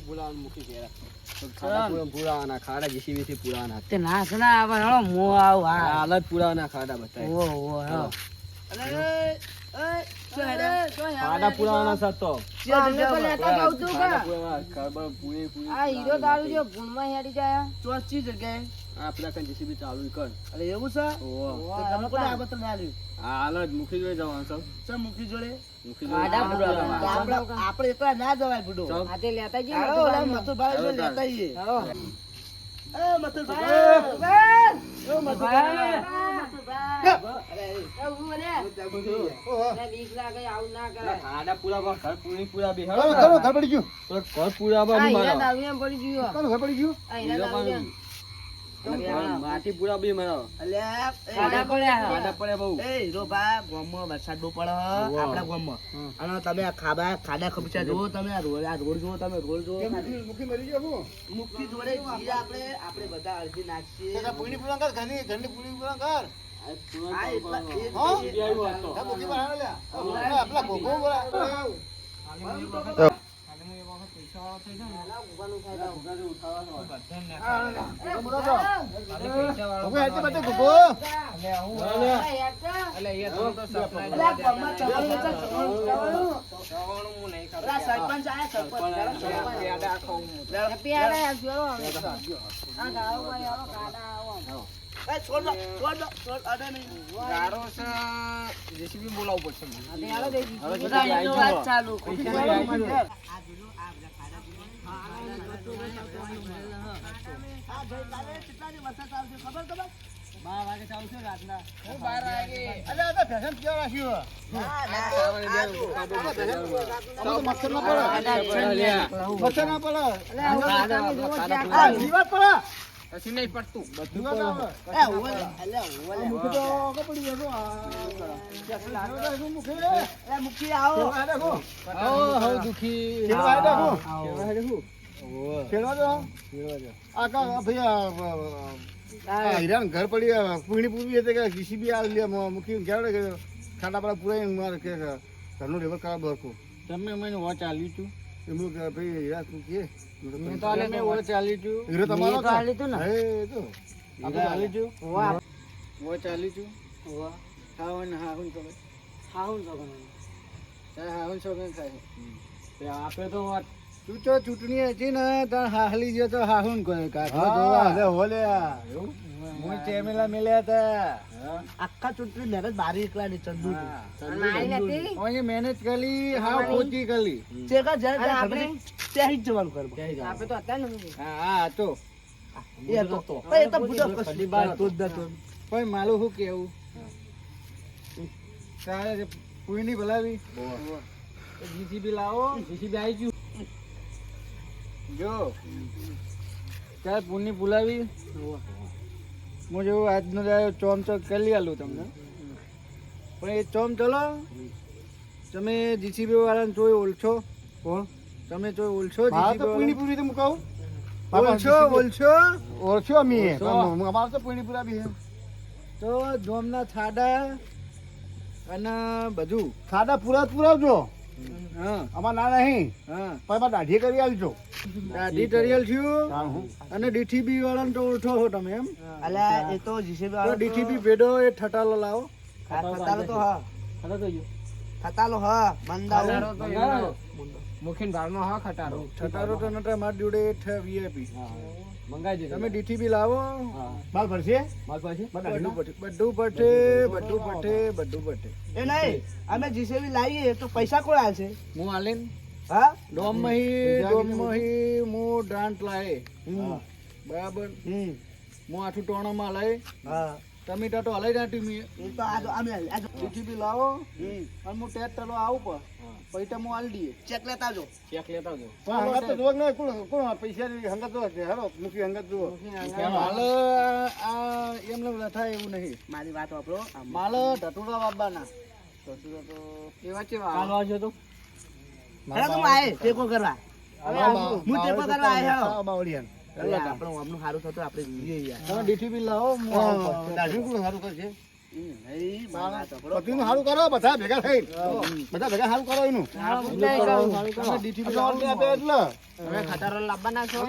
બોલાવાનું મૂકી ખાડા પૂરા પુરાવાના ખાડા પુરાવાના. તે નાસ ના આવે હેળો મો આવ આ હા પુરાવાના ખાડા બતાય. ઓ ઓ આ હીરો દારૂ જો હેડી જાય. જગ્યાએ. કઈ જીસીબી ચાલુ કર. અરે એવું છે. તમે કોને આ આ હાલત મૂકી જોડે જવાનું છે. ચમ મૂકી જોડે? આપણે એકલા ના જવાય બુડો લેતા જઈએ મથુરભાઈ લેતા આઈએ. ઘર પૂરી પુરા પડી ગયું. ઘર એમ પડી ગયો. માટી પુરા બી મારો. અલ્યા, એ પડ્યા ખાડા પડે બહુ. એ હીરોભા, ગામમાં વરસાદ બહુ પડે આપણા ગામમાં. અને તમે આ ખાડા ખાડા ખબચા જુઓ તમે આ રોડ આ રોડ જુઓ તમે રોડ જુઓ. મૂકી- મૂકી મરી જાવ હું. મુક્તિ જોડે આપણે આપણે બધા અરજી નાખીએ. પૂરી પૂરા કર, ઘરની ઘરની પૂરી પૂરા કર. બોલા. સરપંચ. એ, છોડ દો, છોડ દો, છોડ, અડે નહીં. JCB બોલાવવું પડશે મને. ચાલુ આ ભાઈ તારે કેટલાની વરસાદ આવશે ખબર ખબર અલ્યા, આ ફેશન કેવા રાખ્યું? ના, ના, આમાં તો મચ્છર ના પડે. મચ્છર ના પડે. પડે. પછી નહીં પડતું. બધું આવે. મુખી. આવો. હીરાનું ઘર પડી પૂણી પૂરી હતી કે જીસીબી આ લે મ- મૂકી ક્યારે કે પડા પૂરાઈ મારે કે ઘરનું લેવલ કરાવ બરકું તમે મને વોચ આલ્યું તું. એમનું કે ભાઈ હીરા કે. મેં તો આલે મેં વોચ આલ્યું તું હીરો તમારો તો આલ્યું તું ને. હે તો. આપણે આલ્યું તું વોચ આલ્યું તું હાવન હાવન તો હાવન શોખન થાય. આપણે તો તું તો ચૂંટણી હતી ને તાર હાહલી ગયો તો હાહુન કરે હા. અરે હોલે એવું? હું ચેમેલા મેલ્યા હતા. આખા ચૂંટણી મહેનત બારી એકલા ની ચંદુ મારી મહેનત કરી હાવ ખોટી કરી. તે કા આપણે? આપણે? ત્યાં જ જવાનું કરવું આપણે તો અત્યારે નથી. હા હા એ તો એ તો બુડો ખડી બાર હતો. જ નતો. પણ માલું શું કેવું તારે પૂરી બોલાવી જીસીબી લાવો. જીસીબી આવી ગયું. જો. તારે પૂરની બોલાવી હું જેવું આજનો દાડો ચોમ ચોક કરી આલું તમને. પણ એ ચોમ ચલો તમે જીસીબી વાળાને જોઈ ઓળછો કોણ તમે જોઈ ઓળછો જીસીબી પૂરી તો મુકાવું? ઓળછો ઓળછો મી તો. અમારે તો પૂણી પૂરા બી હે તો જોમના થાડા અને બધું. ખાડા પૂરા પૂરાવજો. અમાર ના નહીં. હા. પણ એમાં દાઢી કરી આવજો દાઢી ટરિયલ થયું અને ડીટીબી વાળાને તો ઓળખો છો તમે એમ. અલ્યા એ તો જીસીબી તો વાળો ડીટીબી ભેડો એ ઠટાલો લાવો. ખતાલો તો હા. થતાલો હા બંદાવો મુખીન ભાવમાં હા ખટારો ખટારો તો નટા માર જોડે વીઆઈપી મંગાઈ દે તમે ડીટીબી લાવો. માલ ભરશે? બધું પટે બધું પટે બધું પટે બધું પટે એ નહીં અમે જીસીબી લાવીએ તો પૈસા કોણ આલશે? હું આલેન. હા? ડોમ મહી ડોમ મહી હું ડાંટ લાય. બરાબર? હમ. હું આઠું ટોણામાં લાય. હા. તમે તો હલાઈ નાટી મી. હું તો આ અમે આ જો લાવો. હમ. અને હું ટેટ આવું પર પૈસા આલ દીએ ચેક લેતા આવજો ચેક લેતા આવજો પણ હંગાત તો જોગ નહીં કોણ કોણ પૈસા હંગાત જો છે હેરો મૂકી હંગાત જો માલ આ એમ એમને લથાય એવું નહીં મારી વાત વાપરો. માલ ધતુરા બાબાના કેવા છે કાલ વાજો તો હેલો તું આય ટેકો કરવા હવે હું ટેકો કરવા આયો હેલો બાવળિયાન અલ્યા, આપણું સારું થતું આપણે જોઈએ યાર તમે ડીટીબી લાવો હું દાઢી સારું કરશે બધું સારું કરો બધા ભેગા થઈ બધા ભેગા સારું કરો એનું એટલે લાવવાના છો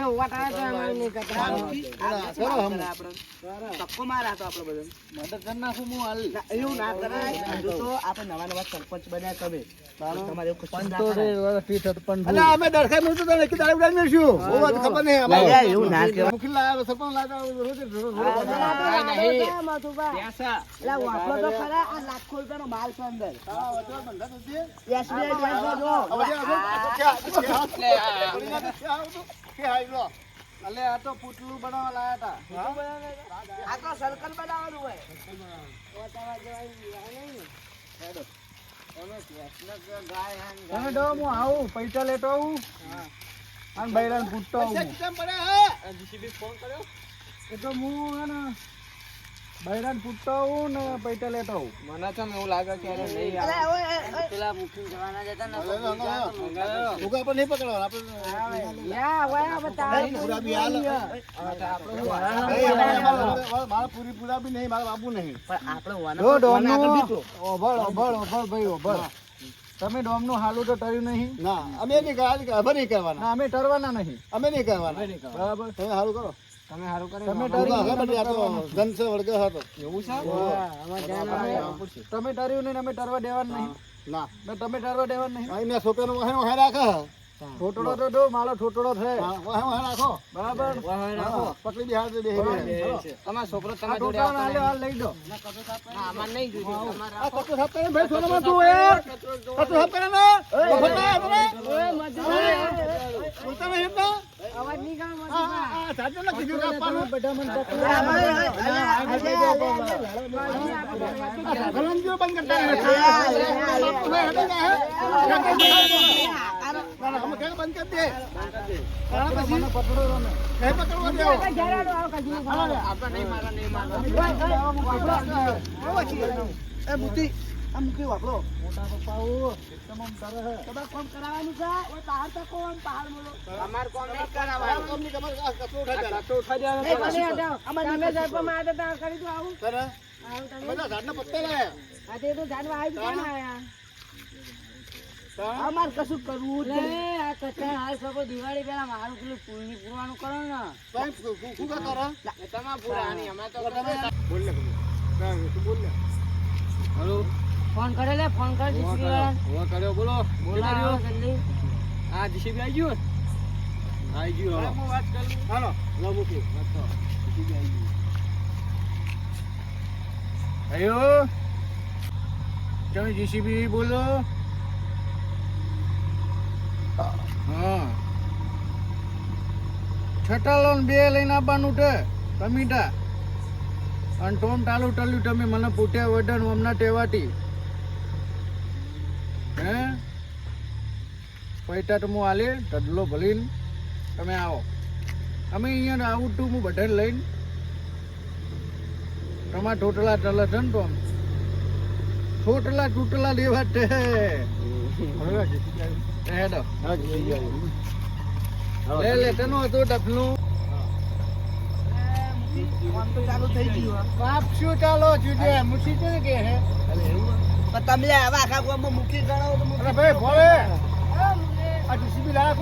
મારા તો આપણે બધા મદદ કરી નાખું હું હાલ એવું ના કરાય તો આપણે નવા નવા સરપંચ બન્યા તમે ખબર નહીં વાપરો તો ખરા, આ લાખો રૂપિયાનો માલ છે અંદર. જો. આવું તું? ક્યાં આવી લો? અલે આ તો પૂતળું બનાવવા લાયા હતા આ તો સર્કલ બનાવવાનું હોય તમે દો હું આવું પૈસા લેતો આવું અને બૈરાને પૂછતો આવું ખિસ્સામાં પડ્યા, હે? એ તો હું હે ને બૈરાને પૂછતા હું ને પૈસા લેતા હું મને તો એવું લાગે કે અરે નહીં અરે, ઓય, ઓય, ઓય. પેલા મૂકીને જવાના જતા ને. ભૂકા પર નહીં પકડવા આપણે- યા વયા બતા પૂરા બી હાલ. અમારે- મારે પૂરી પૂરા બી નહીં મારા બાબુ નહીં. પણ આપણે વાના આગળ ડોમનું ઓભળ ઓભળ ઓભળ ભાઈ ઓભળ. તમે ડોમનું હાલું તો ટર્યું નહીં. ના અમે નહીં કરવાના. ના અમે ટરવાના નહીં. અમે નહીં કરવાના. બરાબર? તમે સારું કરો. તમે સારું કરે તમે ટર્યું નહીં. અમે ટરવા દેવાનું નહીં. ના. તમે ટરવા દેવાનું નહીં. છોકરા વહાણ રાખે ઠોટડો તો મારો ઠોટડો રાખો બરાબર પકડી તમારો છોકરો તમે જોડે નહીં તમારે આ ભાઈ બોલતા નહીં અવાજ નહીં કીધું આપવાનું. બધા મને બંધ કરતા છે. હે? અમે ક્યાં બંધ કરી દે. કારણ પછી મને પકડો તમે કઈ પકડવા દેવો? એ મૂકી, આ મૂકી વાપરો. મોટા પપ્પા આવું તમામ કરે હે. તમારે કામ કરાવવાનું છે? ઓય બહાર તકો આમ બહાર બોલો અમાર કોમ નહીં આ કંપની તમારે આ કચરો ઉઠાડી દે. તો ઉઠાઈ દેવાનો એ ભલે હટાવો. અમારે નીચે સરપંચમાં આવ્યા કરી દો આવું. કરે? આવું તમે. બધા ઝાડના પત્તા લાયા. આ તે તો જાણવા આવી ગયા આયા. અમારે કશું કરવું નહીં. આ કથા હાલ સપો દિવાળી પહેલા મારું પેલું પૂરની પૂરવાનું કરો ને. તાણ શું- કરે? તમારે પૂરાની અમે તો બોલ લે, બોલ લે. હેલો? ફોન કરે લે ફોન કર જીસીબી વાળા હું કર્યો બોલો. બોલા જલ્દી. આ જીસીબી આવી ગયો? આવી ગયું હું વાત કરું. હાલો, લો મૂકી. અયો તમે જીસીબી બોલો. હા. લોન બે લઈને આવવાનું છે, ટમીટા. અને ટોમ ટાલું ટાલ્યું તમે મને પૂટ્યા વડન હમણાં ટેવાટી હે? પૈટા તો હું આલે ઢડલો ભલીને. તમે આવો. અમે અહીંયા આવું તું હું બધાને લઈને. તમારા ટોટલા ટલા છે ને તો આમ. ટૂટલા લેવા હેડો. લે લે તનો તો ચાલુ થઈ ગયું બાપ શું ચાલો જુજે મુસી છે કે હે? પણ તમે હવે આખા ગામમાં મૂકી ગણાવો તો મૂકી અરે ભાઈ, ભોળે. આ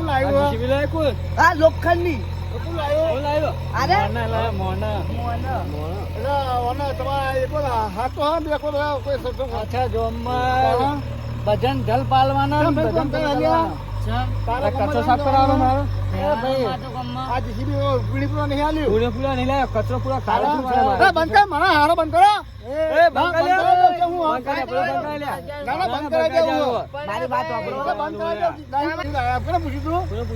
લાવ્યું? લોખંડની આ ભજન જલ પાલવાના કચો સાફ કરાવવાનો મારો. ભાઈ, આ JCB પીળી પૂરા નહીં આલ્યું. પૂરે પૂરા નહીં લાયો કચરો પૂરા ખાડો અરે બંધ કર, હારો બંધ કરો. એ કરી દો, હું કરી. ના, ના, બંધ કરાવી દે હું. મારી વાત સાંભળો. બંધ દે. પૂછ્યું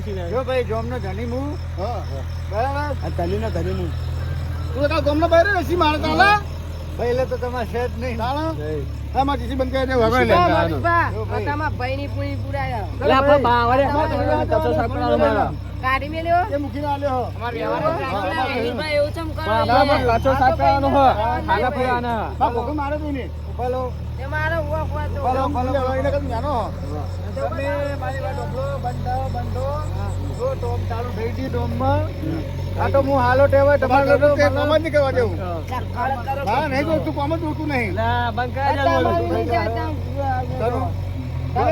તું? જો ભાઈ જોમનો ધણી હું હા, બરાબર. આ તલીનો ધણી હું તું તો કાલ ગામનો બહાર રસી મારતા તાલા. એટલે તો તમારે છે જ નહીં. હા, બંધ કરી દે, લે. પૂરી પૂરાયા. લે, કાઢી મેલ્યો? એ મૂકીને આલ્યો. ભાઈ એવું ચમ કરો? પણ પૂરાના. ભોગો મારે તું નહીં. ઉપાલો એ મારો ઉવા ઉવા તો. ઉપાલો ઉપાલો એને કદું જાનો. તમે મારી વાત બંધો બંધો. જો ટોમ ચાલુ થઈ ગઈ ટોમમાં આ તો હું હાલો ટેવાય તમારે તમારે તો તે કામ જ નહીં કરવા દેવું હા. નહીં તો તું કામ જ જોતું નહીં. ના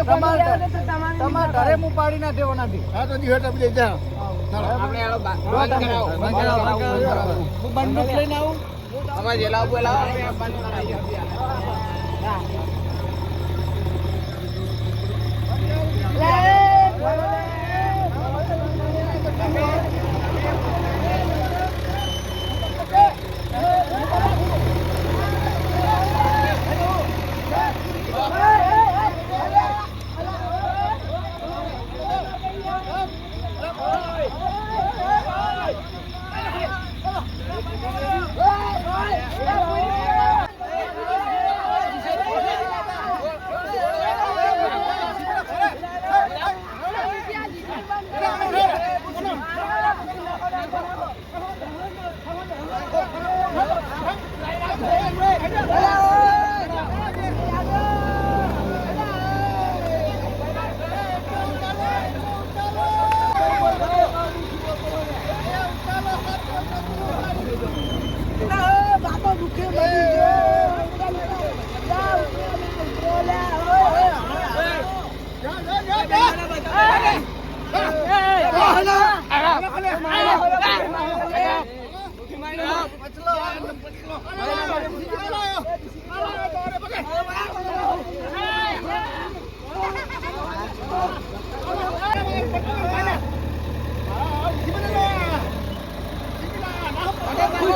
તમારે ઘરે હું પાડી ના દેવો નથી. હા તો જા બંદૂક લઈને આવું. જેલા બોલાવો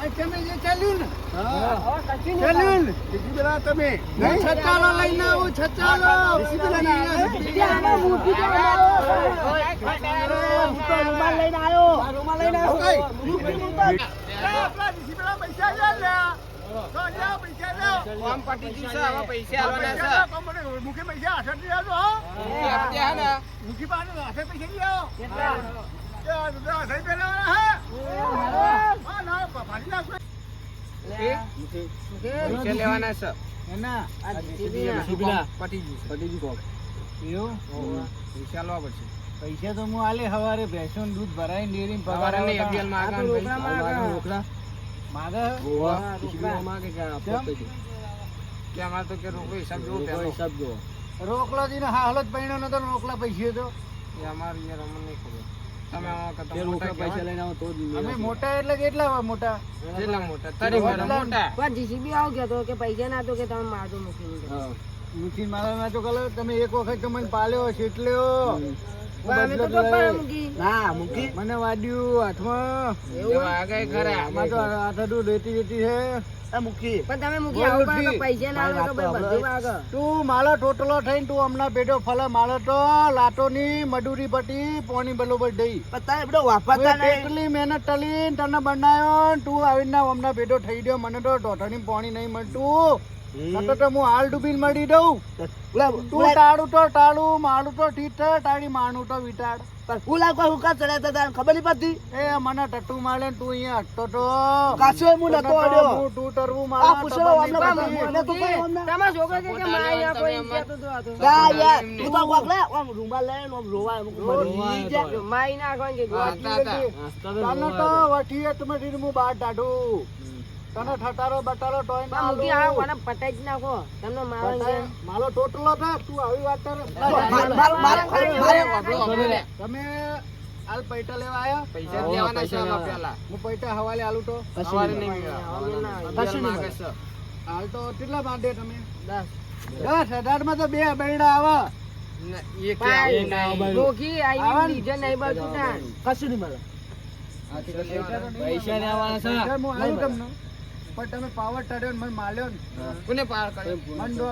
આવા કે બોલતા નહીં ચાલ્યું ને? બીજી પેલા તમે નહીં? છચાલો લઈને આવું છચાલો બીજી પેલા આવ્યા? મૂકી. હું રૂમાલ લઈને આવ્યો. પૈસા લે મૂકી હો. હા ને. મૂકી પૈસા ના, લેવાના છે એના આ જીબીના. શિબિલા. પટી ગયું પટી ગયું એવું પૈસા લાવવા પડશે પૈસા તો હું આલે સવારે ભેંસોનું દૂધ પગાર સવારે નહીં માં. રોકડા માગે કે અમારે તો કે રોકડો હિસાબ જોવો પહેલો. રોકલો જીને હાલો જ પૈણો નતો ને રોકલા પૈસે તો એ અમારે યાર અમને નહીં ખબર મોટા કહેવાય. અમે મોટા એટલે કેટલા મોટા? કેટલા મોટા? તારી મોટા? પણ જીસીબી આવું કહેતો કે પૈસા ના તો કે તમે મારજો મૂકી. મૂકી મારા તો કલર તમે એક વખત તો પાલ્યો છીટલ્યો. મને વાડ્યું હાથમાં. એવું આગળ ખરા. આમાં તો આઠડું રેતી રેતી છે. પણ તમે મૂકી આવું પણ પૈસા તો બધું આગળ. તું માલો ટોટલો થઈને તું હમણાં બેઠો ફલે માલો તો લાટોની મડુરી પટી પોણી બરોબર દઈ. કેટલી મહેનત ટલી તને બનાયો તું આવીને હમણાં બેઠો થઈ ગયો. મને તો ઢોઢાની પોણી નહીં મળતું. નતો તો હું હાલ ડૂબીને મળી દઉં તું ટાળું તો ટાળું માળું તો ઠીક ટાળી માણું તો વિટાડ. એ મને ટટ્ટુ મારે તું અહીંયા હટતો તો. તને તો હું તું ટરવું મારા ટબાની પણ પટી. મૂકી. તમારો છોકરો કે કે મારી નાખો એમ કહેતો હતો આ તો. જો મારી નાખો એમ કીધું. હતા હતા તને તો વઠીએ તમે હું બાર ટાઢું તને ઠટારો બટારો ટોય ના મૂકી. આવો અને પટાઈ જ નાખો તમને મારો મારો ટોટલો થા તું આવી વાત કરે તમે હાલ પૈટા લેવા આયા પૈસા લેવાના છે આમાં પહેલા હું પૈટા હવાલે આલું તો હવાલે નહીં મેળવ્યા. હવે ના આવે. અગિયાર માગે છે. હાલ તો કેટલા માંડે તમે દસ. દસ હજારમાં તો બે બૈડા આવે ને એ કે આવું નહીં. નહીં બચતું પૈસા લેવાના છે. પણ તમે પાવર મને માલ્યો ને. કોને કર્યો? મને.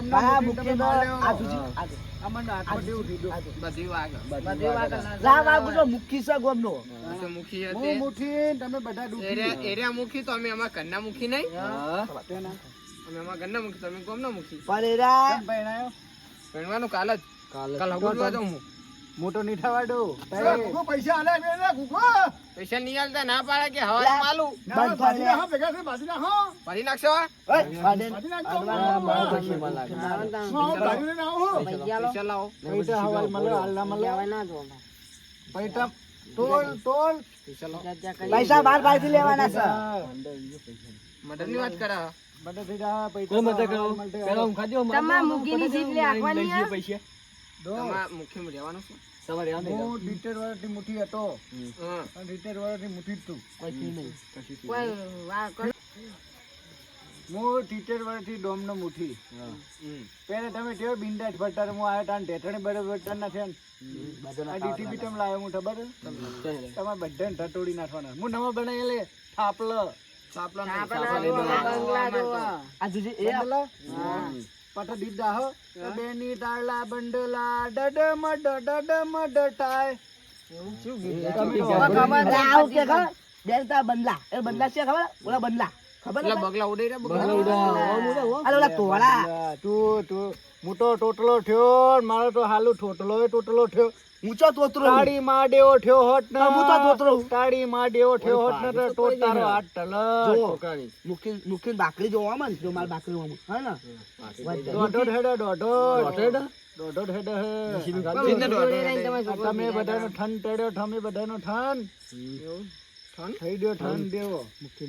આ મને દેવું. બધી. બધું. તો મુખી હતી. તમે બધા ડૂબી એરિયા એરિયા મુખી તો અમે અમારા ઘરના મુખી નહીં? હા. અમે અમારા ઘરના મુખી તમે મુખી? ભણવાનું કાલ જ. કાલે કાલ હગું જાઉં હું. મોટો નીઠા વાડો પૈસા આલે મે ને ગુગો પૈસા નહીં આલતા ના પાડે કે હવા માલું? ના, બાજી નાખો, ભેગા થઈને બાજી નાખો. ભરી નાખશો ઓય, પાડે. બાજી નાખજો. મારા પૈસામાં લાગે આવો, બાજી લઈને આવો. પૈસા લાવો. પૈસા હવાલ મળે, હાલ ના મળે. પૈસા તોલ, તોલ. પૈસા લાવો. પૈસા બાર પાસેથી લેવાના છે. મટનની વાત કરે. બધે થઈ જા, પૈસા હવાલ કરો. પેલા હું ખાજો તમારા મૂકીની જીભ લે, આંકવાની આ? પૈસા. રહેવાનું છે? સવારે હું હતો. હા. હું ટીચર ડોમનો પહેલા તમે કેવો બિંદાસ ફરતા હું આવ્યો તાન ઢેઠણે બરાબર ટન ના? આ ડીટી તમે લાવ્યો હું ખબર? તમારે બધાને ઢટોડી નાખવાના. હું નવો બનાવી લે થાપલો. સાપલા આ જોજે, એ બંડલા? પટો દીધા હો. બેની ડાળા બંડલા ડડમ ડડમ ડટાય. તારા બંદલા એ બંદલા છે. ખબર? ઓલા બંદલા ખબર બગલા ઉડી બગલા? બગલા ઉડા અરે ઓલા તોળા તું તું. મોટો ટોટલો થયો મારો તો હાલુ ટોટલો ટોટલો થયો. ઊંચો તોતરો તાળી માં ડેવો હોત ને. હા, તોતરો. તાળી માં ડેવો હોત ને તો ટોટ તારો હાથ ટલ જો મુખી મુખી બાકરી જોવા માં જો માર બાકરી જોવા હે ને? દોઢો હેડો જ. હેડો? જ હેડે હે. તમે બધાનો ઠન તળ્યો તમે બધાનો ઠન. થઈ ગયો ઠન દેવો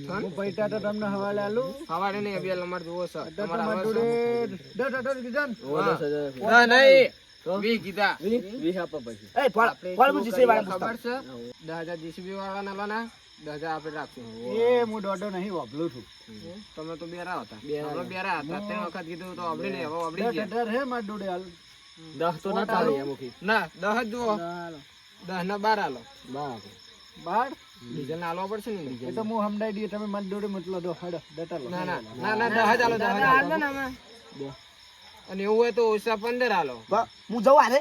હું પૈસા તો તમને હવાલે આલું. સવારે નહીં અભિયાન અમારે જોવો છે તમારા જોડે. દસ અઢાર કીધા ને? નહીં. વીસ કીધા. વીસ આપવા પછી. એ ફળ ફળ મુજી સે વાળા ખબર છે? દસ જીસીબી વાળા ના લોના દસ આપણે રાખશું. એ હું દોઢો નહીં વાપરું છું. તમે તો બેરા હતા. અમે બેરા હતા. ત્રણ વખત કીધું તો અબડી નહીં હવે અબડી ગયા. અઢાર હે માર જોડે હાલ. દસ તો ના ચાલે એમ મુખી ના દસ જ જુઓ. દસ ના બાર આલો. બરાબર બાર? ડીઝલ ના આલવા પડશે ને એ તો હું સમજાઈ દઈએ તમે મારી જોડે મતલબ દો હડ દટા ના ના ના ના દસ જ આલો દસ જ આલો. અને એવું હોય તો ઓછા પંદર હાલો હું જઉં આરે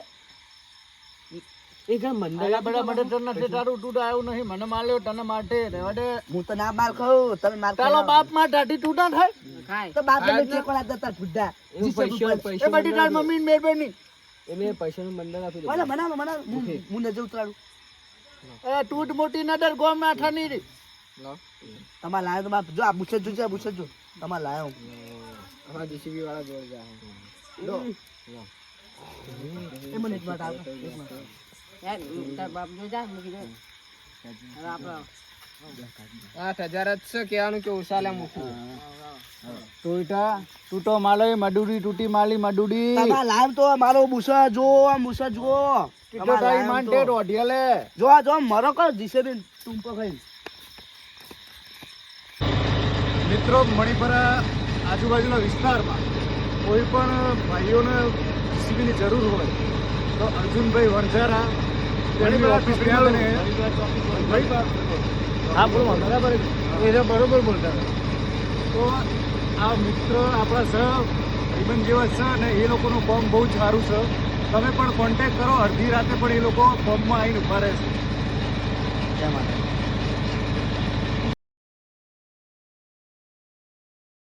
એ ઘર મંડળ આલા બડા નથી તારું તું નહીં મને માલ્યો તને માટે રહેવા હું તો ના માર ખાઉં તમે માર તારો બાપમાં ટાટી તૂટા થાય? તો બાપ ને ચેક જતા ફુદ્દા એવું પૈસા એ પૈસા બધી તાર મમ્મી ને મહેરબાની એને પૈસાનું મંડળ આપી દે મને બનાવો બનાવો. હું- હું નજર ઉતરાડું એ તૂટ મોટી નદર ગોમ ના ઠની રી તમારે લાયો તો બાપ. જો આ પૂછે જો પૂછે જો. તમારે લાયો. જીસીબી વાળા જોડે જાય એ મને એક મિનિટ આપો, એક મિનિટ. આઠ હજાર જ છે કહેવાનું કે ઓછા મૂકું. ટોયટા તૂટો માલો મડુડી તૂટી માલી મડુડી. તમારે લાયો તો મારો બુસા જો આ બુસા જો. ટીટો તમારે તારી લાયો તો. રોઢિયાલે. જો આ જો મરો કરો જીસે બેન ટૂંપો ખાઈ મિત્રો મણિપરા આજુબાજુના વિસ્તારમાં કોઈ પણ ભાઈઓને સીવીની જરૂર હોય તો અર્જુનભાઈ વણઝારા તેમની ઓફિસ આવીને હા બોલો બરાબર. એ બરોબર બોલતા. તો આ મિત્ર આપણા સહ ભાઈબંધ જેવા છે અને એ લોકોનું ફોર્મ બહુ જ સારું છે. તમે પણ કોન્ટેક કરો અડધી રાતે પણ એ લોકો ફોર્મમાં આવીને ઊભા રહેશે. જય માતા